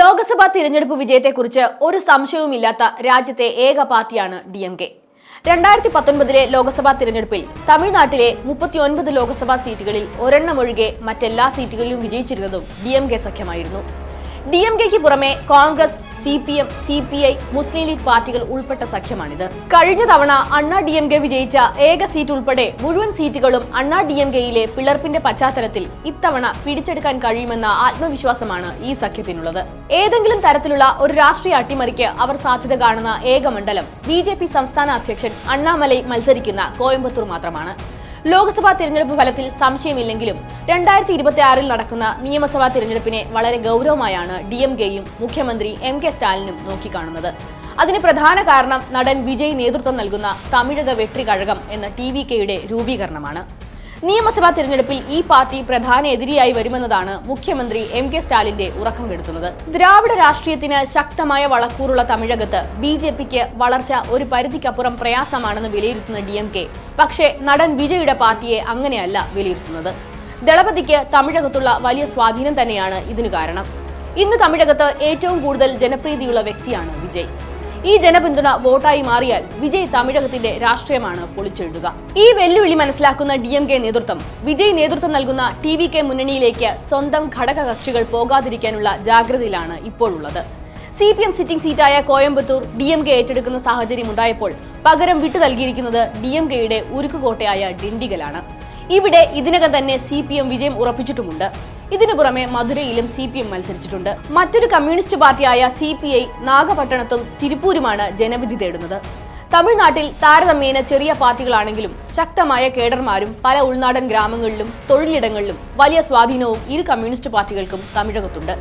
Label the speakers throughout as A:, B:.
A: ലോക്സഭാ തിരഞ്ഞെടുപ്പ് വിജയത്തെക്കുറിച്ച് ഒരു സംശയവുമില്ലാത്ത രാജ്യത്തെ ഏക പാർട്ടിയാണ് ഡി എം കെ. രണ്ടായിരത്തി പത്തൊൻപതിലെ ലോക്സഭാ തിരഞ്ഞെടുപ്പിൽ തമിഴ്നാട്ടിലെ മുപ്പത്തിയൊൻപത് ലോക്സഭാ സീറ്റുകളിൽ ഒരെണ്ണം ഒഴികെ മറ്റെല്ലാ സീറ്റുകളിലും വിജയിച്ചിരുന്നതും ഡി എം കെ സഖ്യമായിരുന്നു. ഡി എം കെക്ക് പുറമെ Congress C P M C P I Muslim League പാർട്ടികൾ ഉൾപ്പെട്ട സഖ്യമാണിത്. കഴിഞ്ഞ തവണ അണ്ണാ ഡി എം കെ വിജയിച്ച ഏക സീറ്റ് ഉൾപ്പെടെ മുഴുവൻ സീറ്റുകളും അണ്ണാ ഡി എം കെയിലെ പിളർപ്പിന്റെ പശ്ചാത്തലത്തിൽ ഇത്തവണ പിടിച്ചെടുക്കാൻ കഴിയുമെന്ന ആത്മവിശ്വാസമാണ് ഈ സഖ്യത്തിനുള്ളത്. ഏതെങ്കിലും തരത്തിലുള്ള ഒരു രാഷ്ട്രീയ അട്ടിമറിക്ക് അവർ സാധ്യത കാണുന്ന ഏക മണ്ഡലം ബി ജെ പി സംസ്ഥാന അധ്യക്ഷൻ അണ്ണാമലൈ മത്സരിക്കുന്ന കോയമ്പത്തൂർ മാത്രമാണ്. ലോക്സഭാ തിരഞ്ഞെടുപ്പ് ഫലത്തിൽ സംശയമില്ലെങ്കിലും രണ്ടായിരത്തി ഇരുപത്തി ആറിൽ നടക്കുന്ന നിയമസഭാ തിരഞ്ഞെടുപ്പിനെ വളരെ ഗൗരവമായാണ് ഡി എം കെയും മുഖ്യമന്ത്രി എം കെ സ്റ്റാലിനും നോക്കിക്കാണുന്നത്. അതിന് പ്രധാന കാരണം നടൻ വിജയ് നേതൃത്വം നൽകുന്ന തമിഴക വെട്രി കഴകം എന്ന ടി വി കെയുടെ രൂപീകരണമാണ്. നിയമസഭാ തിരഞ്ഞെടുപ്പിൽ ഈ പാർട്ടി പ്രധാന എതിരിയായി വരുമെന്നതാണ് മുഖ്യമന്ത്രി എം കെ സ്റ്റാലിന്റെ ഉറക്കം കെടുത്തുന്നത്. ദ്രാവിഡ രാഷ്ട്രീയത്തിന് ശക്തമായ വളക്കൂറുള്ള തമിഴകത്ത് ബി ജെ പിക്ക് വളർച്ച ഒരു പരിധിക്കപ്പുറം പ്രയാസമാണെന്ന് വിലയിരുത്തുന്ന ഡി എം കെ പക്ഷേ നടൻ വിജയുടെ പാർട്ടിയെ അങ്ങനെയല്ല വിലയിരുത്തുന്നത്. ദളപതിക്ക് തമിഴകത്തുള്ള വലിയ സ്വാധീനം തന്നെയാണ് ഇതിനു കാരണം. ഇന്ന് തമിഴകത്ത് ഏറ്റവും കൂടുതൽ ജനപ്രീതിയുള്ള വ്യക്തിയാണ് വിജയ്. ഈ ജനപിന്തുണ വോട്ടായി മാറിയാൽ വിജയ് തമിഴകത്തിന്റെ രാഷ്ട്രീയമാണ് പൊളിച്ചെഴുതുക. ഈ വെല്ലുവിളി മനസ്സിലാക്കുന്ന ഡി എം കെ നേതൃത്വം വിജയ് നേതൃത്വം നൽകുന്ന ടി വി കെ മുന്നണിയിലേക്ക് സ്വന്തം ഘടകകക്ഷികൾ പോകാതിരിക്കാനുള്ള ജാഗ്രതയിലാണ് ഇപ്പോഴുള്ളത്. സി പി എം സിറ്റിംഗ് സീറ്റായ കോയമ്പത്തൂർ ഡി എം കെ ഏറ്റെടുക്കുന്ന സാഹചര്യം ഉണ്ടായപ്പോൾ പകരം വിട്ടു നൽകിയിരിക്കുന്നത് ഡി എം കെയുടെ ഉരുക്കുകോട്ടയായ ഡിണ്ടിഗലാണ്. ഇവിടെ ഇതിനകം തന്നെ സി പി എം വിജയം ഉറപ്പിച്ചിട്ടുമുണ്ട്. ഇതിനു പുറമെ മധുരയിലും സി പി എം മത്സരിച്ചിട്ടുണ്ട്. മറ്റൊരു കമ്മ്യൂണിസ്റ്റ് പാർട്ടിയായ സി പി ഐ നാഗപട്ടണത്തും തിരുപ്പൂരുമാണ് ജനവിധി തേടുന്നത്. തമിഴ്നാട്ടിൽ താരതമ്യേന ചെറിയ പാർട്ടികളാണെങ്കിലും ശക്തമായ കേഡർമാരും പല ഉൾനാടൻ ഗ്രാമങ്ങളിലും തൊഴിലിടങ്ങളിലും വലിയ സ്വാധീനവും ഇരു കമ്മ്യൂണിസ്റ്റ് പാർട്ടികൾക്കും തമിഴകത്തുണ്ട്.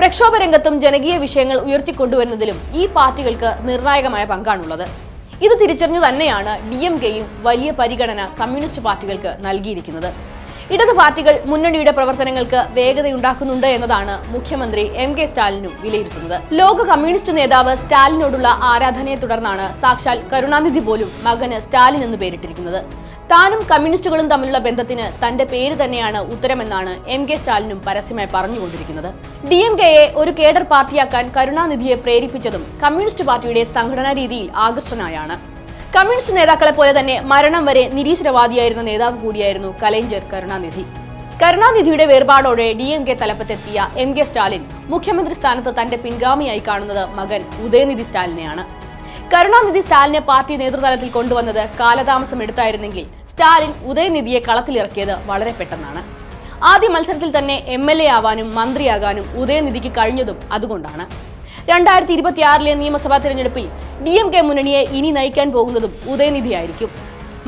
A: പ്രക്ഷോഭ രംഗത്തും ജനകീയ വിഷയങ്ങൾ ഉയർത്തിക്കൊണ്ടുവരുന്നതിലും ഈ പാർട്ടികൾക്ക് നിർണായകമായ പങ്കാണുള്ളത്. ഇത് തിരിച്ചറിഞ്ഞു തന്നെയാണ് ഡി എം കെയും വലിയ പരിഗണന കമ്മ്യൂണിസ്റ്റ് പാർട്ടികൾക്ക് നൽകിയിരിക്കുന്നത്. ഇടത് പാർട്ടികൾ മുന്നണിയുടെ പ്രവർത്തനങ്ങൾക്ക് വേഗതയുണ്ടാക്കുന്നുണ്ട് എന്നതാണ് മുഖ്യമന്ത്രി എം കെ സ്റ്റാലിനും വിലയിരുത്തുന്നത്. ലോക കമ്മ്യൂണിസ്റ്റ് നേതാവ് സ്റ്റാലിനോടുള്ള ആരാധനയെ തുടർന്നാണ് സാക്ഷാൽ കരുണാനിധി പോലും മകന് സ്റ്റാലിൻ എന്ന് പേരിട്ടിരിക്കുന്നത്. താനും കമ്മ്യൂണിസ്റ്റുകളും തമ്മിലുള്ള ബന്ധത്തിന് തന്റെ പേര് തന്നെയാണ് ഉത്തരമെന്നാണ് എം കെ സ്റ്റാലിനും പരസ്യമായി പറഞ്ഞുകൊണ്ടിരിക്കുന്നത്. ഡി എം കെയെ ഒരു കേഡർ പാർട്ടിയാക്കാൻ കരുണാനിധിയെ പ്രേരിപ്പിച്ചതും കമ്മ്യൂണിസ്റ്റ് പാർട്ടിയുടെ സംഘടനാ രീതിയിൽ ആകർഷനായാണ് കമ്മ്യൂണിസ്റ്റ് നേതാക്കളെ പോലെ തന്നെ മരണം വരെ നിരീശ്വരവാദിയായിരുന്ന നേതാവ് കൂടിയായിരുന്നു കലൈഞ്ചർ കരുണാനിധി. കരുണാനിധിയുടെ വേർപാടോടെ ഡി എം കെ തലപ്പത്തെത്തിയ എം കെ സ്റ്റാലിൻ മുഖ്യമന്ത്രി സ്ഥാനത്ത് തന്റെ പിൻഗാമിയായി കാണുന്നത് മകൻ ഉദയനിധി സ്റ്റാലിനെയാണ്. കരുണാനിധി സ്റ്റാലിനെ പാർട്ടി നേതൃതലത്തിൽ കൊണ്ടുവന്നത് കാലതാമസം എടുത്തായിരുന്നെങ്കിൽ സ്റ്റാലിൻ ഉദയനിധിയെ കളത്തിലിറക്കിയത് വളരെ പെട്ടെന്നാണ്. ആദ്യ മത്സരത്തിൽ തന്നെ എം എൽ എ ആവാനും മന്ത്രിയാകാനും ഉദയനിധിക്ക് കഴിഞ്ഞതും അതുകൊണ്ടാണ്. രണ്ടായിരത്തി ഇരുപത്തിയാറിലെ നിയമസഭാ തെരഞ്ഞെടുപ്പിൽ ഡി എം കെ മുന്നണിയെ ഇനി നയിക്കാൻ പോകുന്നതും ഉദയനിധിയായിരിക്കും.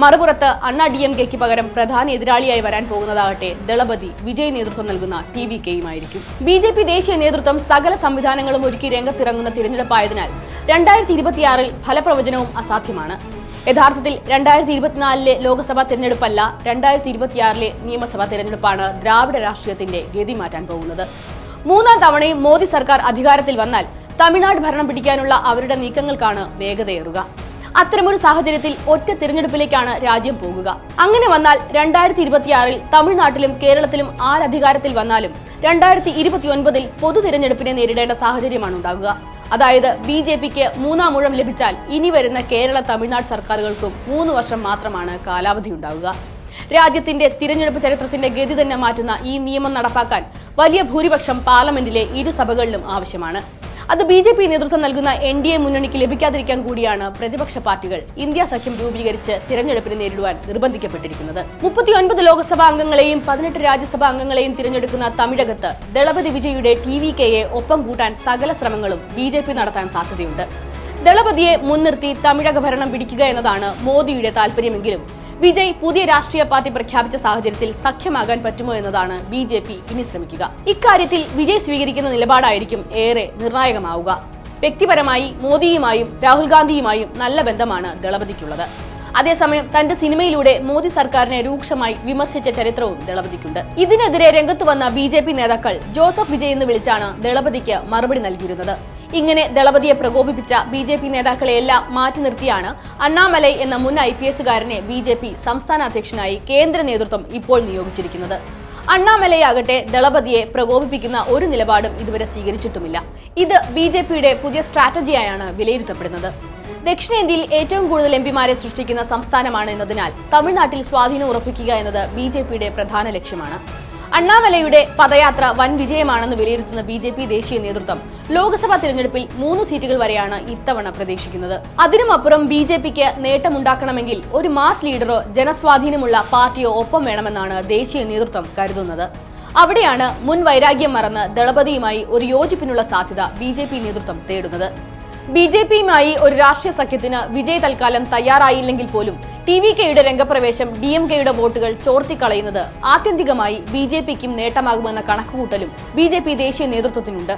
A: മറുപുറത്ത് അണ്ണാ ഡി എം കെക്ക് പകരം പ്രധാന എതിരാളിയായി വരാൻ പോകുന്നതാകട്ടെ ദളപതി വിജയ് നേതൃത്വം നൽകുന്ന ടി വി കെയുമായിരിക്കും. ബി ജെ പി ദേശീയ നേതൃത്വം സകല സംവിധാനങ്ങളും ഒരുക്കി രംഗത്തിറങ്ങുന്ന തിരഞ്ഞെടുപ്പായതിനാൽ രണ്ടായിരത്തി ഇരുപത്തിയാറിൽ ഫലപ്രവചനവും അസാധ്യമാണ്. യഥാർത്ഥത്തിൽ രണ്ടായിരത്തി ഇരുപത്തിനാലിലെ ലോക്സഭാ തിരഞ്ഞെടുപ്പല്ല രണ്ടായിരത്തി ഇരുപത്തിയാറിലെ നിയമസഭാ തിരഞ്ഞെടുപ്പാണ് ദ്രാവിഡ രാഷ്ട്രീയത്തിന്റെ ഗതി മാറ്റാൻ പോകുന്നത്. മൂന്നാം തവണയും മോദി സർക്കാർ അധികാരത്തിൽ വന്നാൽ തമിഴ്നാട് ഭരണം പിടിക്കാനുള്ള അവരുടെ നീക്കങ്ങൾക്കാണ് വേഗതയേറുക. അത്തരമൊരു സാഹചര്യത്തിൽ ഒറ്റ തിരഞ്ഞെടുപ്പിലേക്കാണ് രാജ്യം പോകുക. അങ്ങനെ വന്നാൽ രണ്ടായിരത്തി ഇരുപത്തിയാറിൽ തമിഴ്നാട്ടിലും കേരളത്തിലും ആരധികാരത്തിൽ വന്നാലും രണ്ടായിരത്തി ഇരുപത്തിയൊൻപതിൽ പൊതു തിരഞ്ഞെടുപ്പിനെ നേരിടേണ്ട സാഹചര്യമാണ് ഉണ്ടാകുക അതായത് ബി ജെ പിക്ക് മൂന്നാം മുഴം ലഭിച്ചാൽ ഇനി വരുന്ന കേരള തമിഴ്നാട് സർക്കാരുകൾക്കും മൂന്ന് വർഷം മാത്രമാണ് കാലാവധി ഉണ്ടാകുക രാജ്യത്തിന്റെ തിരഞ്ഞെടുപ്പ് ചരിത്രത്തിന്റെ ഗതി തന്നെ മാറ്റുന്ന ഈ നിയമം നടപ്പാക്കാൻ വലിയ ഭൂരിപക്ഷം പാർലമെന്റിലെ ഇരു സഭകളിലും ആവശ്യമാണ്. അത് ബി ജെ പി നേതൃത്വം നൽകുന്ന എൻ ഡി എ മുന്നണിക്ക് ലഭിക്കാതിരിക്കാൻ കൂടിയാണ് പ്രതിപക്ഷ പാർട്ടികൾ ഇന്ത്യ സഖ്യം രൂപീകരിച്ച് തിരഞ്ഞെടുപ്പിനെ നേരിടുവാൻ നിർബന്ധിക്കപ്പെട്ടിരിക്കുന്നത്. മുപ്പത്തിയൊൻപത് ലോക്സഭാ അംഗങ്ങളെയും പതിനെട്ട് രാജ്യസഭാ അംഗങ്ങളെയും തിരഞ്ഞെടുക്കുന്ന തമിഴകത്ത് ദളപതി വിജയുടെ ടി വി കെയെ ഒപ്പം കൂട്ടാൻ സകല ശ്രമങ്ങളും ബി ജെ പി നടത്താൻ സാധ്യതയുണ്ട്. ദളപതിയെ മുൻനിർത്തി തമിഴക ഭരണം പിടിക്കുക എന്നതാണ് മോദിയുടെ താല്പര്യമെങ്കിലും വിജയ് പുതിയ രാഷ്ട്രീയ പാർട്ടി പ്രഖ്യാപിച്ച സാഹചര്യത്തിൽ സഖ്യമാകാൻ പറ്റുമോ എന്നതാണ് ബി ജെ പി ഇനി ശ്രമിക്കുക. ഇക്കാര്യത്തിൽ വിജയ് സ്വീകരിക്കുന്ന നിലപാടായിരിക്കും ഏറെ നിർണായകമാവുക. വ്യക്തിപരമായി മോദിയുമായും രാഹുൽ ഗാന്ധിയുമായും നല്ല ബന്ധമാണ് ദളപതിക്കുള്ളത്. അതേസമയം തന്റെ സിനിമയിലൂടെ മോദി സർക്കാരിനെ രൂക്ഷമായി വിമർശിച്ച ചരിത്രവും ദളപതിക്കുണ്ട്. ഇതിനെതിരെ രംഗത്തു വന്ന ബി നേതാക്കൾ ജോസഫ് വിജയ് എന്ന് വിളിച്ചാണ് ദളപതിക്ക് മറുപടി നൽകിയിരുന്നത്. ഇങ്ങനെ ദളപതിയെ പ്രകോപിപ്പിച്ച ബി ജെ പി നേതാക്കളെയെല്ലാം മാറ്റി നിർത്തിയാണ് അണ്ണാമലൈ എന്ന മുൻ ഐ പി എസുകാരനെ ബി ജെ പി സംസ്ഥാന അധ്യക്ഷനായി കേന്ദ്ര നേതൃത്വം ഇപ്പോൾ നിയോഗിച്ചിരിക്കുന്നത്. അണ്ണാമലയാകട്ടെ ദളപതിയെ പ്രകോപിപ്പിക്കുന്ന ഒരു നിലപാടും ഇതുവരെ സ്വീകരിച്ചിട്ടുമില്ല. ഇത് ബി ജെ പിയുടെ പുതിയ സ്ട്രാറ്റജിയായാണ് വിലയിരുത്തപ്പെടുന്നത്. ദക്ഷിണേന്ത്യയിൽ ഏറ്റവും കൂടുതൽ എം പിമാരെ സൃഷ്ടിക്കുന്ന സംസ്ഥാനമാണ് എന്നതിനാൽ തമിഴ്നാട്ടിൽ സ്വാധീനം ഉറപ്പിക്കുക എന്നത് ബി പ്രധാന ലക്ഷ്യമാണ്. അണ്ണാമലയുടെ പദയാത്ര വൻ വിജയമാണെന്ന് വിലയിരുത്തുന്ന ബി ജെ പി ദേശീയ നേതൃത്വം ലോക്സഭാ തിരഞ്ഞെടുപ്പിൽ മൂന്ന് സീറ്റുകൾ വരെയാണ് ഇത്തവണ പ്രതീക്ഷിക്കുന്നത്. അതിനുമപ്പുറം ബി ജെ പിക്ക് നേട്ടമുണ്ടാക്കണമെങ്കിൽ ഒരു മാസ് ലീഡറോ ജനസ്വാധീനമുള്ള പാർട്ടിയോ ഒപ്പം വേണമെന്നാണ് ദേശീയ നേതൃത്വം കരുതുന്നത്. അവിടെയാണ് മുൻ വൈരാഗ്യം മറന്ന് ദളപതിയുമായി ഒരു യോജിപ്പിനുള്ള സാധ്യത ബി ജെ പി നേതൃത്വം തേടുന്നത്. ബി ജെ പിയുമായി ഒരു രാഷ്ട്രീയ സഖ്യത്തിന് വിജയ് തൽക്കാലം തയ്യാറായില്ലെങ്കിൽ പോലും ടി വി കെയുടെ രംഗപ്രവേശം ഡി എം കെയുടെ വോട്ടുകൾ ചോർത്തിക്കളയുന്നത് ആത്യന്തികമായി ബി ജെ പിക്കും നേട്ടമാകുമെന്ന കണക്കുകൂട്ടലും ബി ജെ പി ദേശീയ നേതൃത്വത്തിനുണ്ട്.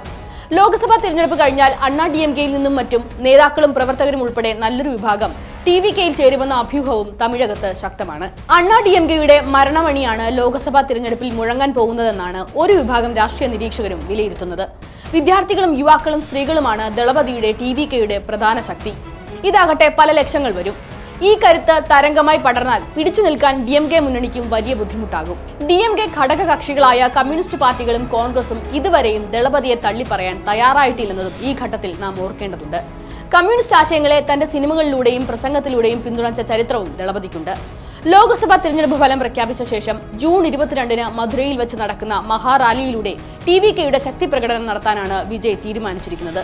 A: ലോക്സഭാ തിരഞ്ഞെടുപ്പ് കഴിഞ്ഞാൽ അണ്ണാ ഡി എം കെയിൽ നിന്നും മറ്റും നേതാക്കളും പ്രവർത്തകരും ഉൾപ്പെടെ നല്ലൊരു വിഭാഗം ടി വി കെയിൽ ചേരുമെന്ന അഭ്യൂഹവും തമിഴകത്ത് ശക്തമാണ്. അണ്ണാ ഡി എം കെയുടെ മരണമണിയാണ് ലോക്സഭാ തിരഞ്ഞെടുപ്പിൽ മുഴങ്ങാൻ പോകുന്നതെന്നാണ് ഒരു വിഭാഗം രാഷ്ട്രീയ നിരീക്ഷകരും വിലയിരുത്തുന്നത്. വിദ്യാർത്ഥികളും യുവാക്കളും സ്ത്രീകളുമാണ് ദളപതിയുടെ ടി വി കെയുടെ പ്രധാന ശക്തി. ഇതാകട്ടെ പല ലക്ഷങ്ങൾ വരും. ഈ കരുത്ത് തരംഗമായി പടർന്നാൽ പിടിച്ചു നിൽക്കാൻ ഡി എം കെ മുന്നണിക്കും വലിയ ബുദ്ധിമുട്ടാകും. ഡി എം കെ ഘടക കക്ഷികളായ കമ്മ്യൂണിസ്റ്റ് പാർട്ടികളും കോൺഗ്രസും ഇതുവരെയും ദളപതിയെ തള്ളിപ്പറയാൻ തയ്യാറായിട്ടില്ലെന്നതും ഈ ഘട്ടത്തിൽ നാം ഓർക്കേണ്ടതുണ്ട്. കമ്മ്യൂണിസ്റ്റ് ആശയങ്ങളെ തന്റെ സിനിമകളിലൂടെയും പ്രസംഗത്തിലൂടെയും പിന്തുണച്ച ചരിത്രവും ദളപതിക്കുണ്ട്. ലോക്സഭാ തിരഞ്ഞെടുപ്പ് ഫലം പ്രഖ്യാപിച്ച ശേഷം ജൂൺ ഇരുപത്തിരണ്ടിന് മധുരയിൽ വെച്ച് നടക്കുന്ന മഹാറാലിയിലൂടെ ടി വി കെയുടെ ശക്തി പ്രകടനം നടത്താനാണ് വിജയ് തീരുമാനിച്ചിരിക്കുന്നത്.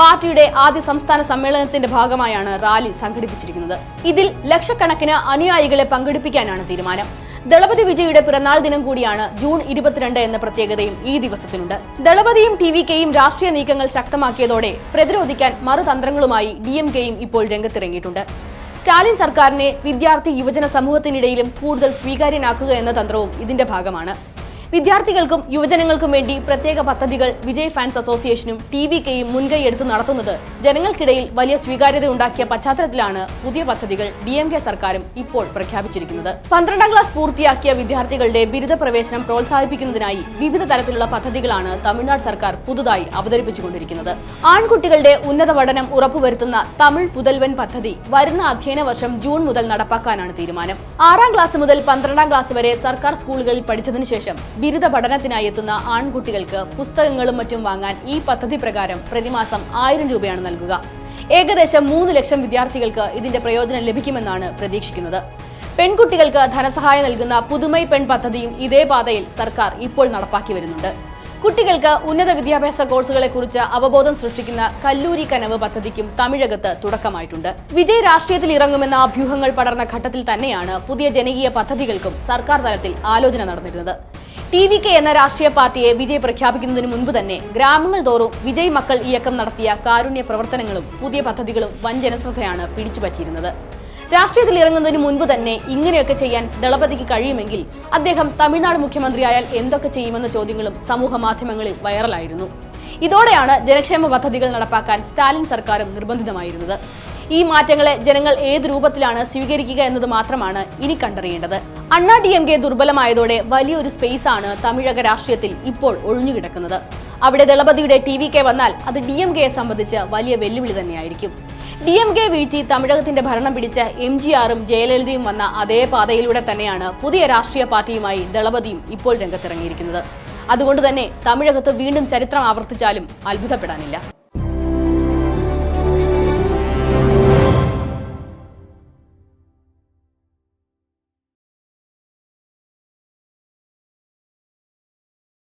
A: പാർട്ടിയുടെ ആദ്യ സംസ്ഥാന സമ്മേളനത്തിന്റെ ഭാഗമായാണ് റാലി സംഘടിപ്പിച്ചിരിക്കുന്നത്. ഇതിൽ ലക്ഷക്കണക്കിന് അനുയായികളെ പങ്കെടുപ്പിക്കാനാണ് തീരുമാനം. ദളപതി വിജയുടെ പിറന്നാൾ ദിനം കൂടിയാണ് ജൂൺ ഇരുപത്തിരണ്ട് എന്ന പ്രത്യേകതയും ഈ ദിവസത്തിലുണ്ട്. ദളപതിയും ടി വി കെയും രാഷ്ട്രീയ നീക്കങ്ങൾ ശക്തമാക്കിയതോടെ പ്രതിരോധിക്കാൻ മറുതന്ത്രങ്ങളുമായി ഡി എം കെയും ഇപ്പോൾ രംഗത്തിറങ്ങിയിട്ടുണ്ട്. സ്റ്റാലിൻ സർക്കാരിനെ വിദ്യാർത്ഥി യുവജന സമൂഹത്തിനിടയിലും കൂടുതൽ സ്വീകാര്യനാക്കുക എന്ന തന്ത്രവും ഇതിന്റെ ഭാഗമാണ്. വിദ്യാർത്ഥികൾക്കും യുവജനങ്ങൾക്കും വേണ്ടി പ്രത്യേക പദ്ധതികൾ വിജയ് ഫാൻസ് അസോസിയേഷനും ടി വി കെയും മുൻകൈയെടുത്ത് നടത്തുന്നത്. ജനങ്ങൾക്കിടയിൽ വലിയ സ്വീകാര്യത ഉണ്ടാക്കിയ പശ്ചാത്തലത്തിലാണ് പുതിയ പദ്ധതികൾ ഡി എം കെ സർക്കാരും ഇപ്പോൾ പ്രഖ്യാപിച്ചിരിക്കുന്നത്. പന്ത്രണ്ടാം ക്ലാസ് പൂർത്തിയാക്കിയ വിദ്യാർത്ഥികളുടെ ബിരുദ പ്രവേശനം പ്രോത്സാഹിപ്പിക്കുന്നതിനായി വിവിധ തരത്തിലുള്ള പദ്ധതികളാണ് തമിഴ്നാട് സർക്കാർ പുതുതായി അവതരിപ്പിച്ചുകൊണ്ടിരിക്കുന്നത്. ആൺകുട്ടികളുടെ ഉന്നത പഠനം ഉറപ്പുവരുത്തുന്ന തമിഴ് പുതൽവൻ പദ്ധതി വരുന്ന അധ്യയന വർഷം ജൂൺ മുതൽ നടപ്പാക്കാനാണ് തീരുമാനം. ആറാം ക്ലാസ് മുതൽ പന്ത്രണ്ടാം ക്ലാസ് വരെ സർക്കാർ സ്കൂളുകളിൽ പഠിച്ചതിനു ശേഷം ബിരുദ പഠനത്തിനായി എത്തുന്ന ആൺകുട്ടികൾക്ക് പുസ്തകങ്ങളും മറ്റും വാങ്ങാൻ ഈ പദ്ധതി പ്രകാരം പ്രതിമാസം ആയിരം രൂപയാണ് നൽകുക. ഏകദേശം മൂന്ന് ലക്ഷം വിദ്യാർത്ഥികൾക്ക് ഇതിന്റെ പ്രയോജനം ലഭിക്കുമെന്നാണ് പ്രതീക്ഷിക്കുന്നത്. പെൺകുട്ടികൾക്ക് ധനസഹായം നൽകുന്ന പുതുമൈ പെൺ പദ്ധതിയും ഇതേ പാതയിൽ സർക്കാർ ഇപ്പോൾ നടപ്പാക്കി വരുന്നുണ്ട്. കുട്ടികൾക്ക് ഉന്നത വിദ്യാഭ്യാസ കോഴ്സുകളെ കുറിച്ച് അവബോധം സൃഷ്ടിക്കുന്ന കല്ലൂരി കനവ് പദ്ധതിക്കും തമിഴകത്ത് തുടക്കമായിട്ടുണ്ട്. വിജയ രാഷ്ട്രീയത്തിൽ ഇറങ്ങുമെന്ന അഭ്യൂഹങ്ങൾ പടർന്ന ഘട്ടത്തിൽ തന്നെയാണ് പുതിയ ജനകീയ പദ്ധതികൾക്കും സർക്കാർ തലത്തിൽ ആലോചന നടന്നിരുന്നത്. ടി വി കെ എന്ന രാഷ്ട്രീയ പാർട്ടിയെ വിജയ് പ്രഖ്യാപിക്കുന്നതിന് മുൻപ് തന്നെ ഗ്രാമങ്ങൾ തോറും വിജയ് മക്കൾ ഇയക്കം നടത്തിയ കാരുണ്യ പ്രവർത്തനങ്ങളും പുതിയ പദ്ധതികളും വൻ ജനശ്രദ്ധയാണ് പിടിച്ചുപറ്റിയിരുന്നത് രാഷ്ട്രീയത്തിൽ ഇറങ്ങുന്നതിന് മുൻപ് തന്നെ ഇങ്ങനെയൊക്കെ ചെയ്യാൻ ദളപതിക്ക് കഴിയുമെങ്കിൽ അദ്ദേഹം തമിഴ്നാട് മുഖ്യമന്ത്രിയായാൽ എന്തൊക്കെ ചെയ്യുമെന്ന ചോദ്യങ്ങളും സമൂഹ മാധ്യമങ്ങളിൽ വൈറലായിരുന്നു. ഇതോടെയാണ് ജനക്ഷേമ പദ്ധതികൾ നടപ്പാക്കാൻ സ്റ്റാലിൻ സർക്കാരും നിർബന്ധിതമായിരുന്നത്. ഈ മാറ്റങ്ങളെ ജനങ്ങൾ ഏത് രൂപത്തിലാണ് സ്വീകരിക്കുക എന്നത് മാത്രമാണ് ഇനി കണ്ടറിയേണ്ടത്. അണ്ണാ ഡി എം കെ ദുർബലമായതോടെ വലിയൊരു സ്പേസ് ആണ് തമിഴക രാഷ്ട്രീയത്തിൽ ഇപ്പോൾ ഒഴിഞ്ഞുകിടക്കുന്നത്. അവിടെ ദളപതിയുടെ ടി വി കെ വന്നാൽ അത് ഡി എം കെയെ സംബന്ധിച്ച് വലിയ വെല്ലുവിളി തന്നെയായിരിക്കും. ഡി എം കെ വീഴ്ത്തി തമിഴകത്തിന്റെ ഭരണം പിടിച്ച എം ജി ആറും ജയലളിതയും വന്ന അതേ പാതയിലൂടെ തന്നെയാണ് പുതിയ രാഷ്ട്രീയ പാർട്ടിയുമായി ദളപതിയും ഇപ്പോൾ രംഗത്തിറങ്ങിയിരിക്കുന്നത്. അതുകൊണ്ട് തന്നെ തമിഴകത്ത് വീണ്ടും ചരിത്രം ആവർത്തിച്ചാലും അത്ഭുതപ്പെടാനില്ല.